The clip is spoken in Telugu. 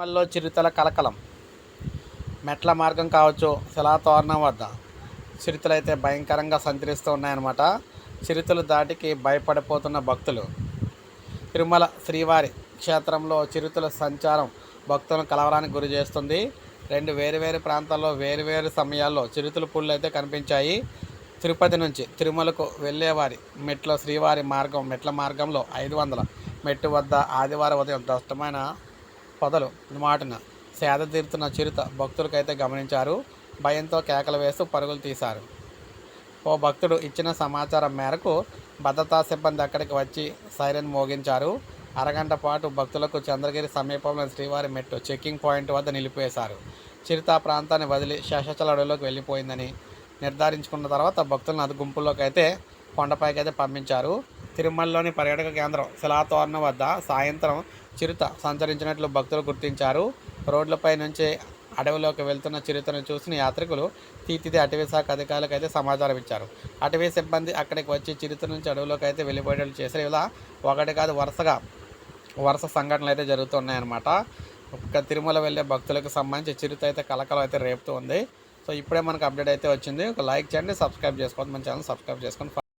తిరుమలలో చిరుతల కలకలం. మెట్ల మార్గం కావచ్చు శిలాతోరణం వద్ద. చిరుతలు అయితే భయంకరంగా సంచరిస్తూ ఉన్నాయన్నమాట. చిరుతలు దాటికి భయపడిపోతున్న భక్తులు. తిరుమల శ్రీవారి క్షేత్రంలో చిరుతల సంచారం భక్తులను కలవరానికి గురి చేస్తుంది. రెండు వేరు వేరు ప్రాంతాల్లో వేరు వేరు సమయాల్లో చిరుతల పుళ్ళు అయితే కనిపించాయి. తిరుపతి నుంచి తిరుమలకు వెళ్ళేవారి మెట్ల శ్రీవారి మార్గం మెట్ల మార్గంలో ఐదు వందల మెట్టు వద్ద ఆదివారం ఉదయం దష్టమైన పొదలు మాటన సేద తీరుతున్న చిరుత భక్తులకైతే గమనించారు. భయంతో కేకలు వేస్తూ పరుగులు తీశారు. ఓ భక్తుడు ఇచ్చిన సమాచారం మేరకు భద్రతా సిబ్బంది అక్కడికి వచ్చి సైరన్ మోగించారు. అరగంట పాటు భక్తులకు చంద్రగిరి సమీపంలో శ్రీవారి మెట్టు చెక్కింగ్ పాయింట్ వద్ద నిలిపివేశారు. చిరుత ప్రాంతాన్ని వదిలి శేషాచల అడవిలోకి వెళ్ళిపోయిందని నిర్ధారించుకున్న తర్వాత భక్తులను అది గుంపుల్లోకి అయితే కొండపైకి అయితే పంపించారు. తిరుమలలోని పర్యాటక కేంద్రం శిలాతోరణం వద్ద సాయంత్రం చిరుత సంచరించినట్లు భక్తులు గుర్తించారు. రోడ్లపై నుంచి అడవిలోకి వెళ్తున్న చిరుతను చూసిన యాత్రికులు తీతిది అటవీ శాఖ అధికారులకు అయితే సమాచారం ఇచ్చారు. అటవీ సిబ్బంది అక్కడికి వచ్చి చిరుత నుంచి అడవిలోకి అయితే వెళ్ళిపోయేటట్లు చేశారు. ఇలా ఒకటి కాదు వరుసగా వరుస సంఘటనలు అయితే జరుగుతున్నాయన్నమాట. ఒక తిరుమల వెళ్ళే భక్తులకు సంబంధించి చిరుత అయితే కలకలం అయితే రేపుతూ ఉంది. సో ఇప్పుడే మనకు అప్డేట్ అయితే వచ్చింది. ఒక లైక్ చేయండి సబ్స్క్రైబ్ చేసుకోండి. మన ఛానల్ సబ్స్క్రైబ్ చేసుకొని